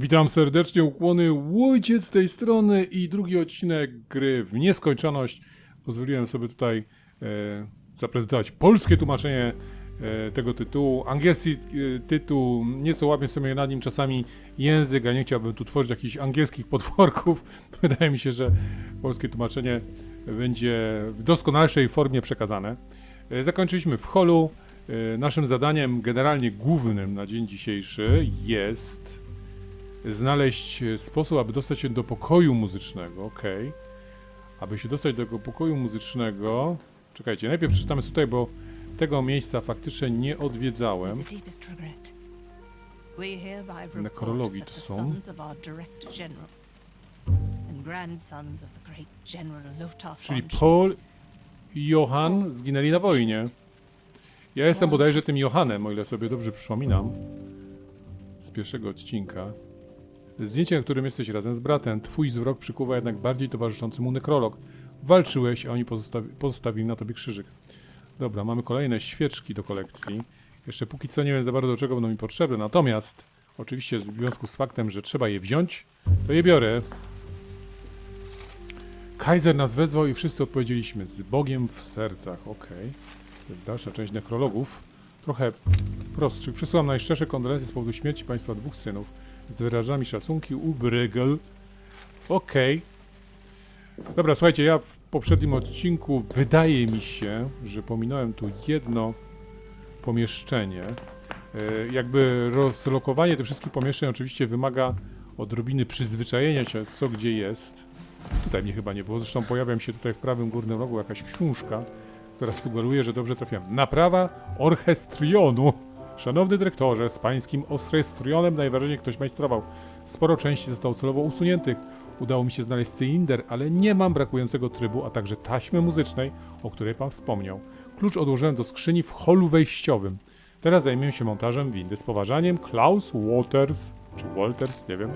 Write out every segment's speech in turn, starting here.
Witam serdecznie, ukłony Łójciec z tej strony i drugi odcinek gry w nieskończoność. Pozwoliłem sobie tutaj e, zaprezentować polskie tłumaczenie e, tego tytułu. Angielski e, tytuł, nieco łapię sobie nad nim czasami język, a nie chciałbym tu tworzyć jakichś angielskich potworków. Wydaje mi się, że polskie tłumaczenie będzie w doskonalszej formie przekazane. E, Zakończyliśmy w holu. E, Naszym zadaniem generalnie głównym na dzień dzisiejszy jest znaleźć e, sposób, aby dostać się do pokoju muzycznego, ok. Aby się dostać do tego pokoju muzycznego... Czekajcie, najpierw przeczytamy tutaj, bo tego miejsca faktycznie nie odwiedzałem. Nekrologii to są. Czyli Paul i Johan zginęli na wojnie. Ja jestem bodajże tym Johanem, o ile sobie dobrze przypominam. Z pierwszego odcinka. Zdjęcie, na którym jesteś razem z bratem. Twój wzrok przykuwa jednak bardziej towarzyszący mu nekrolog. Walczyłeś, a oni pozostawi pozostawili na tobie krzyżyk. Dobra, mamy kolejne świeczki do kolekcji. Jeszcze póki co nie wiem za bardzo do czego będą mi potrzebne, natomiast oczywiście w związku z faktem, że trzeba je wziąć, to je biorę. Kaiser nas wezwał i wszyscy odpowiedzieliśmy z Bogiem w sercach. Okej. To jest dalsza część nekrologów. Trochę prostszych. Przesyłam najszczersze kondolencje z powodu śmierci państwa dwóch synów. Z wyrażami szacunki u Brygel. Okej. Dobra, słuchajcie, ja w poprzednim odcinku wydaje mi się, że pominąłem tu jedno pomieszczenie. E, jakby rozlokowanie tych wszystkich pomieszczeń oczywiście wymaga odrobiny przyzwyczajenia się, co gdzie jest. Tutaj mnie chyba nie było. Zresztą pojawia się tutaj w prawym górnym rogu jakaś książka, która sugeruje, że dobrze trafiłem. Naprawa orchestrionu. Szanowny dyrektorze, z pańskim orchestrionem najwyraźniej ktoś majstrował. Sporo części zostało celowo usuniętych. Udało mi się znaleźć cylinder, ale nie mam brakującego trybu, a także taśmy muzycznej, o której pan wspomniał. Klucz odłożyłem do skrzyni w holu wejściowym. Teraz zajmiemy się montażem windy. Z poważaniem Klaus Waters, czy Walters, nie wiem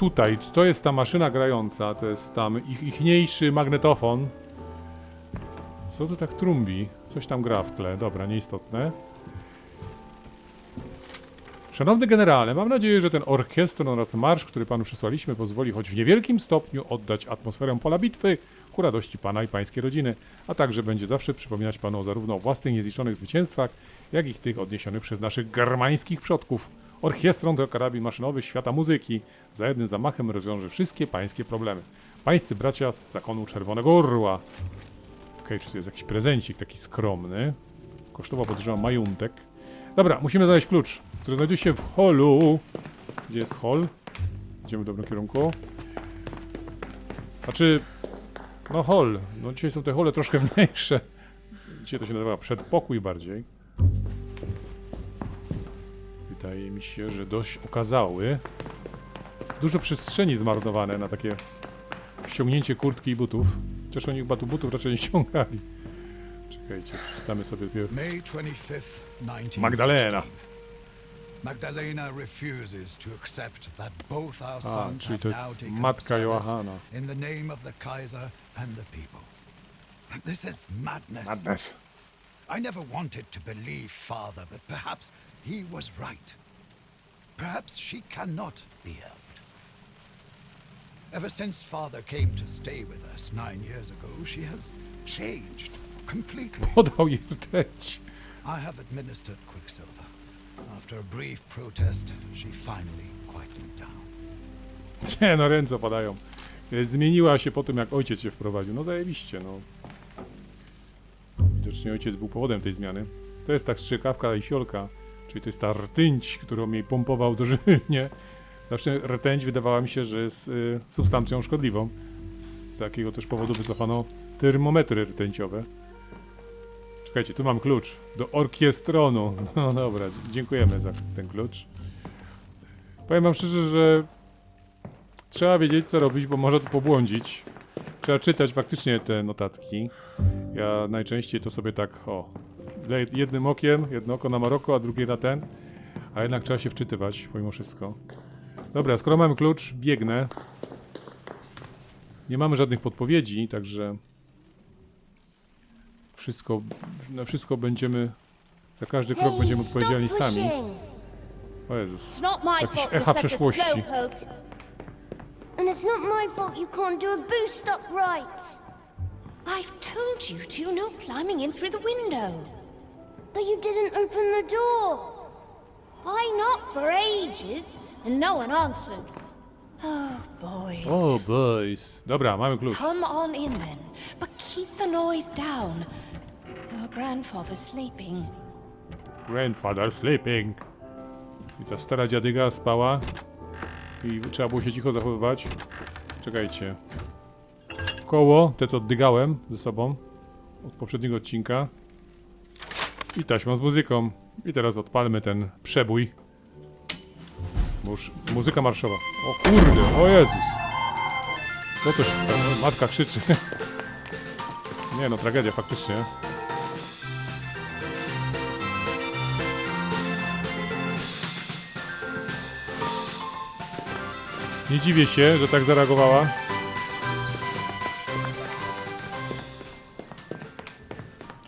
tutaj, to jest ta maszyna grająca, to jest tam ich, ichniejszy magnetofon. Co tu tak trumbi? Coś tam gra w tle, dobra, nieistotne. Szanowny generale, mam nadzieję, że ten orkiestron oraz marsz, który panu przysłaliśmy, pozwoli choć w niewielkim stopniu oddać atmosferę pola bitwy ku radości pana i pańskiej rodziny, a także będzie zawsze przypominać panu o zarówno własnych niezliczonych zwycięstwach, jak i tych odniesionych przez naszych germańskich przodków. Orkiestron to karabin maszynowy świata muzyki. Za jednym zamachem rozwiąże wszystkie pańskie problemy. Pańscy bracia z zakonu Czerwonego Orła. Czy to jest jakiś prezencik taki skromny? Kosztował podejrzewam majątek. Dobra, musimy znaleźć klucz, który znajduje się w holu. Gdzie jest hol? Idziemy w dobrym kierunku. Znaczy, no hol. No dzisiaj są te hole troszkę mniejsze. Dzisiaj to się nazywa przedpokój bardziej. Wydaje mi się, że dość okazały. Dużo przestrzeni zmarnowane na takie ściągnięcie kurtki i butów. Chociaż oni chyba tu butów raczej nie ściągali. Czekajcie, przeczytamy sobie dopiero. May 25th, 1916. Magdalena. Magdalena refuses to accept that both our sons have now taken matka Johanna. in the name of the Kaiser and the people. This is madness. Madness. I never wanted to believe father, but perhaps he was right. Perhaps she cannot be helped. Ever since father came to stay with us nine years ago, she has changed completely. Podał jej rtęć. I have administered Quicksilver. After a brief protest, she finally quieted down. Nie no, ręce padają. E, Zmieniła się po tym, jak ojciec się wprowadził. No zajebiście, no. Widocznie ojciec był powodem tej zmiany. To jest ta strzykawka i fiolka, czyli to jest ta rtęć, którą jej pompował dożylnie. Zawsze rtęć wydawała mi się, że jest y, substancją szkodliwą. Z takiego też powodu wycofano termometry rtęciowe. Czekajcie, tu mam klucz do orkiestronu. No dobra, dziękujemy za ten klucz. Powiem wam szczerze, że Trzeba wiedzieć, co robić, bo może tu pobłądzić. Trzeba czytać faktycznie te notatki. Ja najczęściej to sobie tak, o, jednym okiem, jedno oko na Maroko, a drugie na ten. A jednak trzeba się wczytywać, pomimo wszystko. Dobra, skoro mamy klucz, biegnę. Nie mamy żadnych podpowiedzi, także wszystko, na wszystko będziemy, za każdy krok będziemy odpowiedzialni sami. O Jezus. Jakieś echa przeszłości. And it's not my fault you can't do a boost up right. I've told you to no climbing in through the window. But you didn't open the door. I knocked for ages, and no one answered. Boys. O, boys. Dobra, mamy klucz. Come on in then, but keep the noise down. Your grandfather's sleeping. Grandfather sleeping. I ta stara dziadyga spała. I trzeba było się cicho zachowywać. Czekajcie. Koło, te co dygałem ze sobą. Od poprzedniego odcinka. I taśma z muzyką. I teraz odpalmy ten przebój. Musz, muzyka marszowa. O kurde, o Jezus. Co to się stało? Matka krzyczy. Nie no, tragedia faktycznie. Nie dziwię się, że tak zareagowała.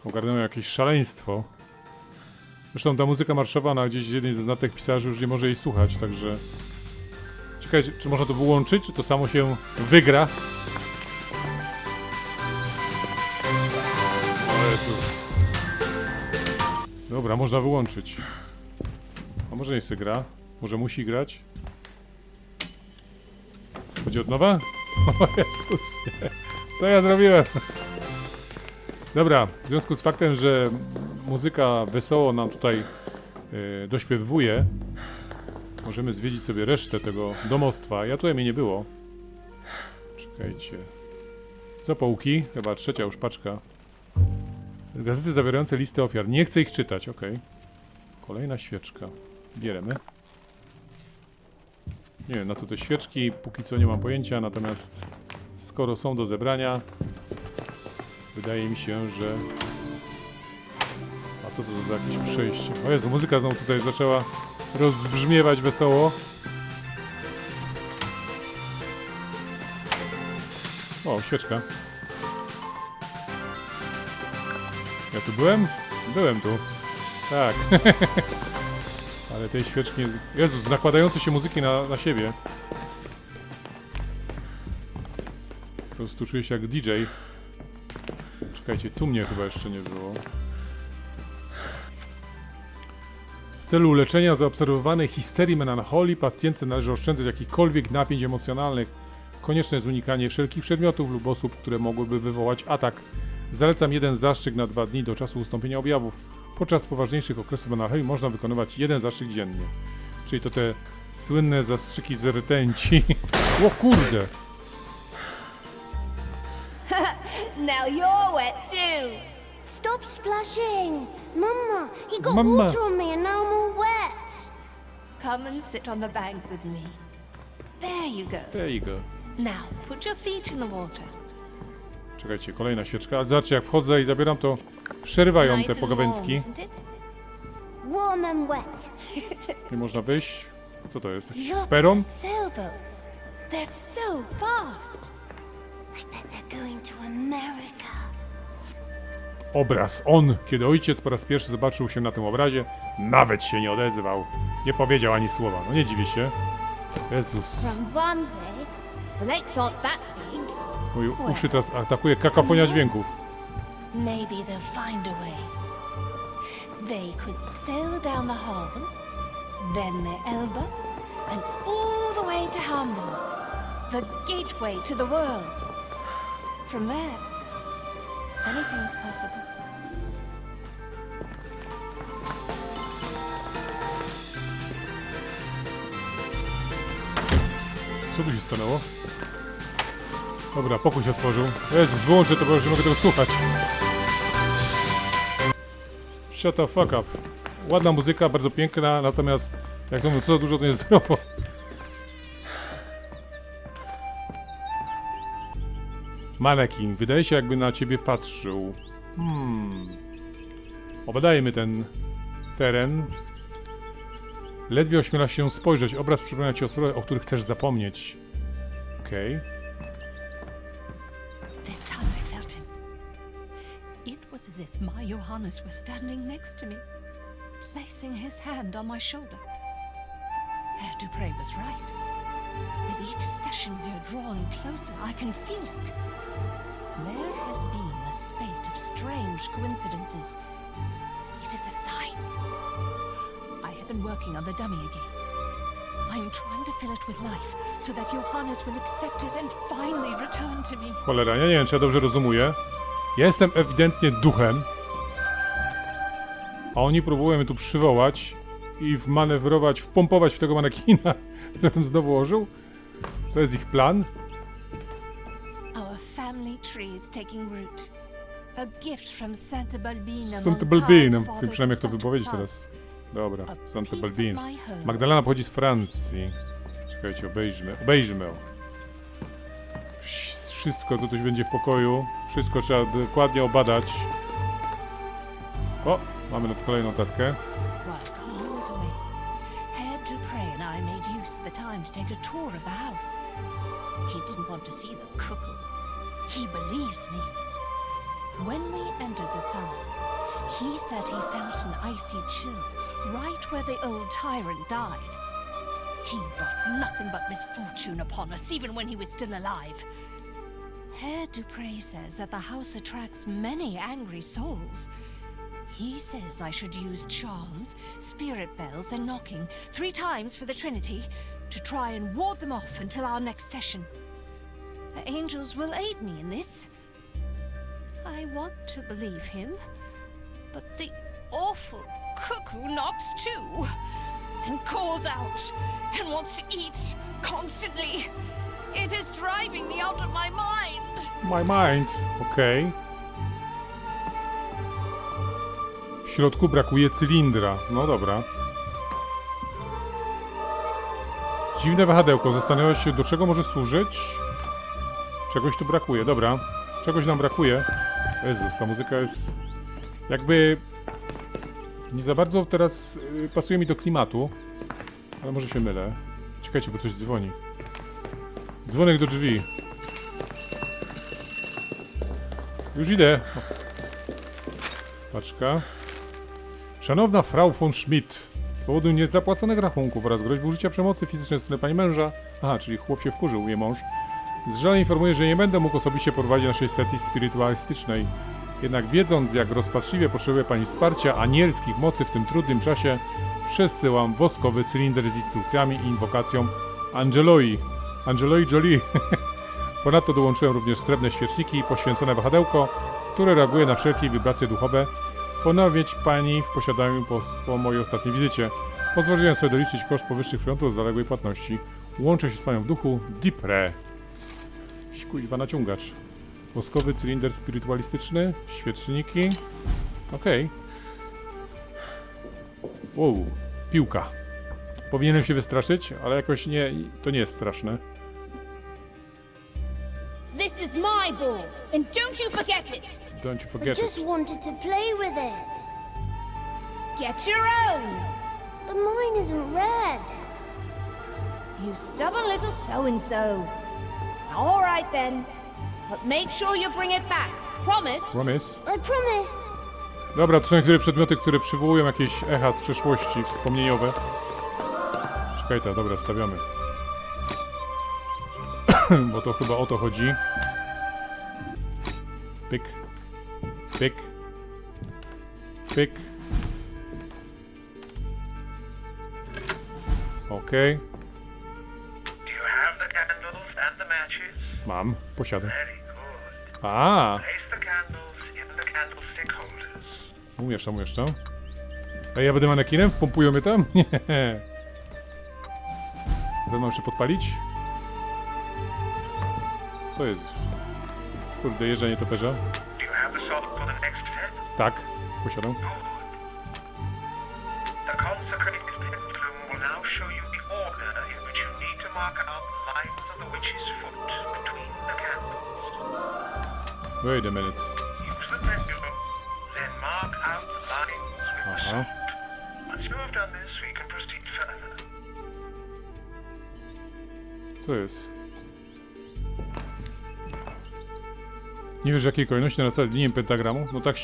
Ogarnęło jakieś szaleństwo. Zresztą ta muzyka marszowa, ona gdzieś jeden z znatek pisarzy już nie może jej słuchać, także... Ciekawe, czy- można to wyłączyć, czy to samo się wygra? O Jezus. Dobra, można wyłączyć. A może nie chce gra? Może musi grać? Chodzi od nowa? O Jezus. Co ja zrobiłem? Dobra, w związku z faktem, że muzyka wesoło nam tutaj yy, dośpiewuje, możemy zwiedzić sobie resztę tego domostwa. Ja tutaj mnie nie było. Czekajcie. Zapałki, chyba trzecia już paczka. Gazety zawierające listy ofiar. Nie chcę ich czytać, ok. Kolejna świeczka. Bierzemy. Nie wiem, na co te świeczki, póki co nie mam pojęcia, natomiast skoro są do zebrania, wydaje mi się, że... To co za jakieś przejście? O Jezu, muzyka znowu tutaj zaczęła rozbrzmiewać wesoło. O, świeczka. Ja tu byłem? Byłem tu. Tak. Ale tej świeczki... Jezus, nakładające się muzyki na, na siebie. Po prostu czuję się jak DJ. Czekajcie, tu mnie chyba jeszcze nie było. Celu leczenia zaobserwowanej histerii melancholii pacjentce należy oszczędzać jakichkolwiek napięć emocjonalnych. Konieczne jest unikanie wszelkich przedmiotów lub osób, które mogłyby wywołać atak. Zalecam jeden zastrzyk na dwa dni do czasu ustąpienia objawów. Podczas poważniejszych okresów melancholii można wykonywać jeden zastrzyk dziennie. Czyli to te słynne zastrzyki z rtęci. o kurde! Now you're wet too. Stop splashing! Mama, he got Mama. water on me and now I'm all wet. Come and sit on the bank with me. There you go. There you go. Now, put your feet in the water. Czekajcie, kolejna świeczka. Ale zobaczcie, jak wchodzę i zabieram to, przerywają te and warm, pogawędki. Warm and wet. Nie można wyjść. Co to jest? Jakiś peron? They're so fast. I bet they're going to America. Obraz. On, kiedy ojciec po raz pierwszy zobaczył się na tym obrazie, nawet się nie odezwał. Nie powiedział ani słowa. No nie dziwię się. Jezus. From Wannsee, the lakes aren't that big. Mój uszy teraz atakuje kakofonia dźwięków. Maybe they'll find a way. They could sail down the Haven, then the Elbe, and all the way to Hamburg, the gateway to the world. From there, anything's possible. Co tu się stanęło? Dobra, pokój się otworzył. Jezus, wyłączę to, bo już nie mogę tego słuchać. Shut the fuck up. Ładna muzyka, bardzo piękna, natomiast jak to mówią, co za dużo to niezdrowo. Manekin, wydaje się jakby na ciebie patrzył. Hmm. Obadajmy ten teren. Ledwie ośmielasz się spojrzeć. Obraz przypomina ci o sprawach, o których chcesz zapomnieć. Okej. This time I felt him. It was as if my Johannes were standing next to me, placing his hand on my shoulder. Dupre was right. With each session we are drawn closer, I can feel it. There has been a spate of strange coincidences. It is a sign. I have been working on the dummy again. I'm trying to fill it with life so that Johannes will accept it and finally return to me. Cholera, ja nie wiem, czy ja dobrze rozumuję. Ja jestem ewidentnie duchem, a oni próbują mnie tu przywołać i wmanewrować, wpompować w tego manekina, żebym znowu ożył. To jest ich plan. Our family tree is taking root. A gift from Santa Balbina. Santa Balbina. Wiem przynajmniej jak to wypowiedzieć teraz. Dobra, Santa Balbina. Magdalena pochodzi z Francji. Czekajcie, obejrzmy. Obejrzmy Wszystko, co tu będzie w pokoju, wszystko trzeba dokładnie obadać. O, mamy kolejną notatkę. To take a tour of the house. He didn't want to see the cuckoo. He believes me. When we entered the salon, he said he felt an icy chill right where the old tyrant died. He brought nothing but misfortune upon us, even when he was still alive. Herr Dupre says that the house attracts many angry souls. He says I should use charms, spirit bells, and knocking three times for the Trinity to try and ward them off until our next session. The angels will aid me in this. I want to believe him, but the awful cuckoo knocks too, and calls out, and wants to eat constantly. It is driving me out of my mind. My mind. Okej. W środku brakuje cylindra. No dobra. Dziwne wahadełko. Zastanawiałeś się, do czego może służyć? Czegoś tu brakuje. Dobra. Czegoś nam brakuje. Jezus, ta muzyka jest... Jakby... Nie za bardzo teraz y, pasuje mi do klimatu. Ale może się mylę. Czekajcie, bo coś dzwoni. Dzwonek do drzwi. Już idę. O. Paczka. Szanowna Frau von Schmidt, z powodu niezapłaconych rachunków oraz groźby użycia przemocy fizycznej ze strony pani męża, aha, czyli chłop się wkurzył, nie mąż, z żalem informuję, że nie będę mógł osobiście prowadzić naszej sesji spirytualistycznej. Jednak wiedząc, jak rozpaczliwie potrzebuje pani wsparcia anielskich mocy w tym trudnym czasie, przesyłam woskowy cylinder z instrukcjami i inwokacją Angeloi. Angeloi Jolie. Ponadto dołączyłem również srebrne świeczniki poświęcone wahadełko, które reaguje na wszelkie wibracje duchowe. Powinna mieć pani w posiadaniu po, po mojej ostatniej wizycie. Pozwoliłem sobie doliczyć koszt powyższych przedmiotów z zaległej płatności. Łączę się z panią w duchu Dipre. Kuźwa naciągacz. Woskowy cylinder spirytualistyczny, świeczniki. Okej. Wow, piłka. Powinienem się wystraszyć, ale jakoś nie, to nie jest straszne. Is my ball, and don't you forget it! Don't you I forget just it. wanted to play with it. Get your own! But mine isn't red. You stubborn little so and so. All right then. But make sure you bring it back. Promise? Promise. I promise. Dobra, to są niektóre przedmioty, które przywołują jakieś echa z przeszłości wspomnieniowe. Czekaj, ta, dobra, stawiamy. Bo to chyba o to chodzi. Pyk. Pyk. Pyk. Okej, matches? mam, posiadam. A, umieszczam, umieszczam. Ej, ja będę manekinem? Pompują mnie tam? Nie. To mam jeszcze podpalić? Co jest? Kurde, jeżdżenie next set? Tak, posiadam. To. Wait a minute. Use the pendulum, Nie wiesz w jakiej kolejności narastać linię pentagramu? No tak.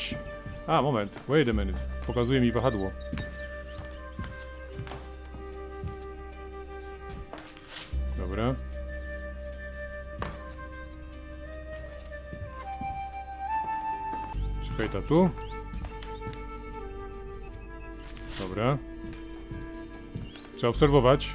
A, moment. Wait a minute. Pokazuje mi wahadło. Dobra. Czekaj, ta tu. Dobra. Trzeba obserwować.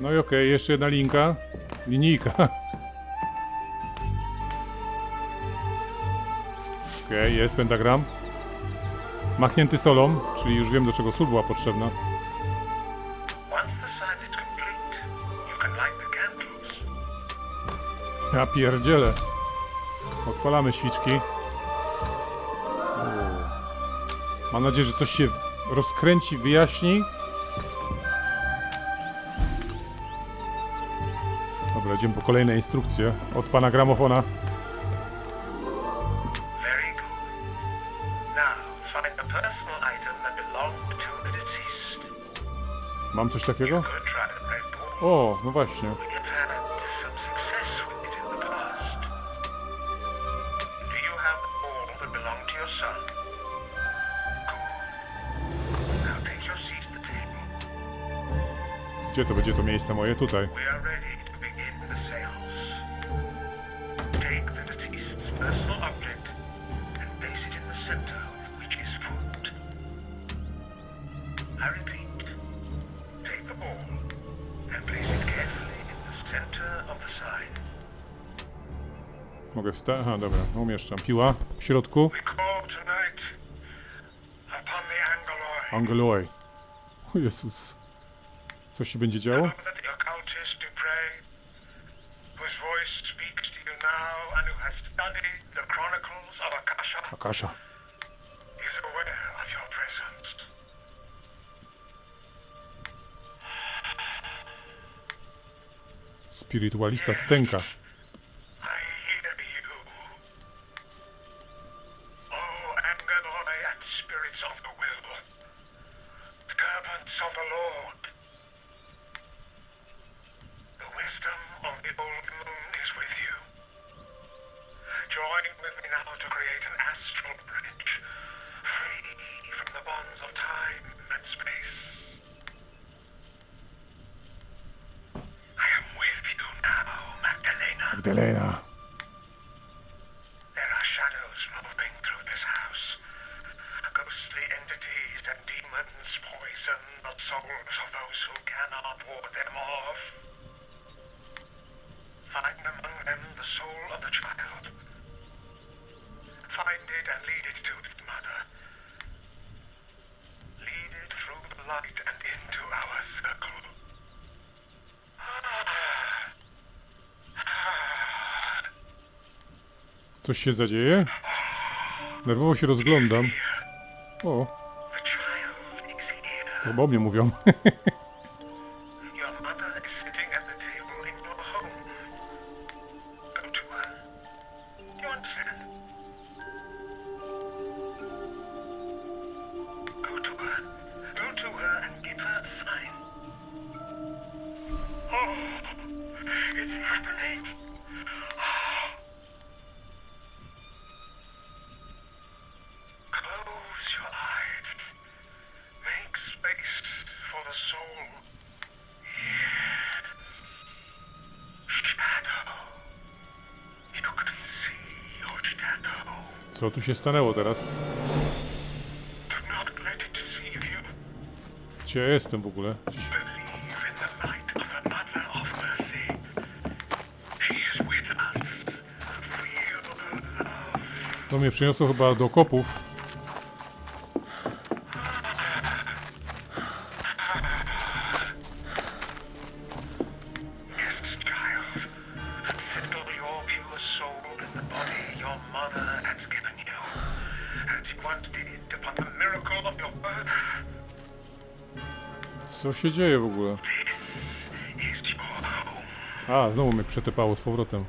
No i okej, okay, jeszcze jedna linka. Linijka. Okej, okay, jest pentagram. Machnięty solą, czyli już wiem do czego sól była potrzebna. Ja pierdzielę. Odpalamy świczki. Mam nadzieję, że coś się rozkręci, wyjaśni. Chodzimy po kolejne instrukcje od pana gramofona. Mam coś takiego? O, no właśnie. Gdzie to będzie to miejsce moje? Tutaj. ta? Aha, dobra, umieszczam. Piła w środku. Angeloi. O Jezus. co się będzie działo? Akasha. Spiritualista stęka. Magdalena Coś się zadzieje? Nerwowo się rozglądam. O. To o mnie mówią. Co tu się stanęło teraz? Gdzie ja jestem w ogóle? To mnie przyniosło chyba do kopów. się dzieje w ogóle? A, znowu mnie przetypało z powrotem.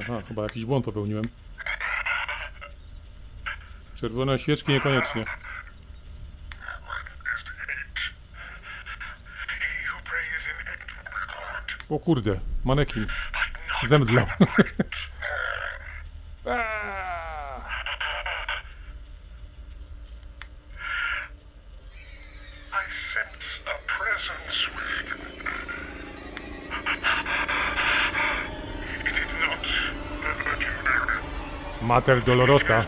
Aha, chyba jakiś błąd popełniłem. Czerwone świeczki niekoniecznie. The Virgin Mary. Mater Dolorosa.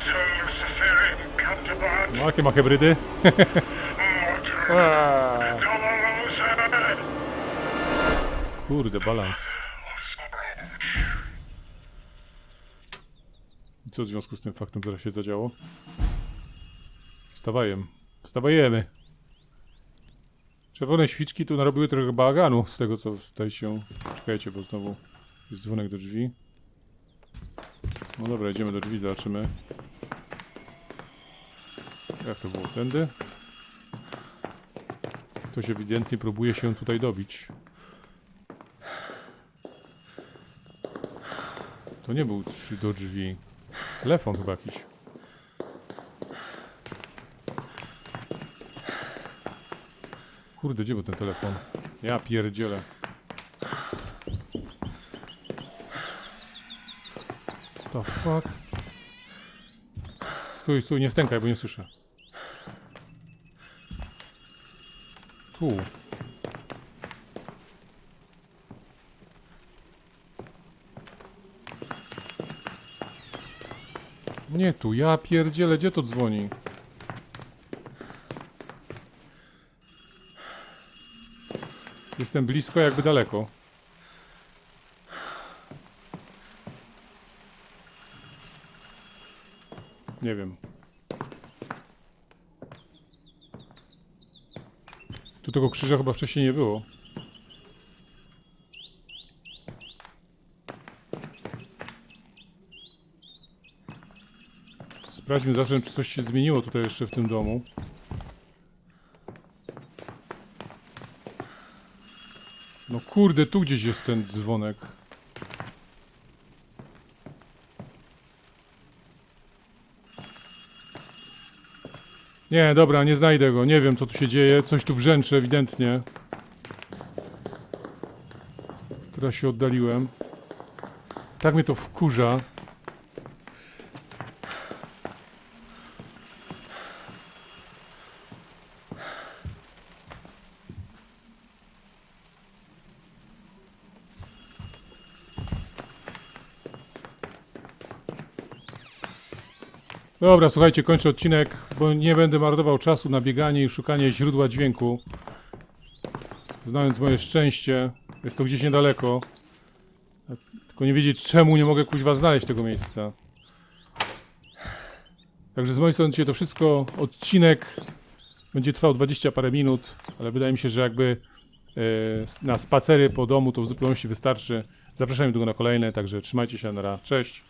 No, jakie ma hybrydy? Kurde, balans. I co w związku z tym faktem teraz się zadziało? Wstawajem. Wstawajemy. Czerwone świczki tu narobiły trochę bałaganu z tego co tutaj się... Czekajcie, bo znowu jest dzwonek do drzwi. No dobra, idziemy do drzwi, zobaczymy. Jak to było? Tędy? Ktoś ewidentnie próbuje się tutaj dobić. To nie był do drzwi. Telefon chyba jakiś. Kurde, gdzie był ten telefon? Ja pierdzielę. The fuck? Stój, stój, nie stękaj, bo nie słyszę. Tu. Nie tu, ja pierdzielę, gdzie to dzwoni? Jestem blisko, jakby daleko. Nie wiem. Tu tego krzyża chyba wcześniej nie było. Sprawdźmy zatem, czy coś się zmieniło tutaj jeszcze w tym domu. No kurde, tu gdzieś jest ten dzwonek. Nie, dobra, nie znajdę go. Nie wiem, co tu się dzieje. Coś tu brzęczy ewidentnie. Teraz się oddaliłem. Tak mnie to wkurza. Dobra, słuchajcie, kończę odcinek, bo nie będę marnował czasu na bieganie i szukanie źródła dźwięku. Znając moje szczęście, jest to gdzieś niedaleko. Tylko nie wiedzieć czemu nie mogę kuźwa znaleźć tego miejsca. Także z mojej strony dzisiaj to wszystko. Odcinek będzie trwał 20 parę minut, ale wydaje mi się, że jakby e, na spacery po domu to w zupełności wystarczy. Zapraszam do na kolejne, także trzymajcie się, na Cześć.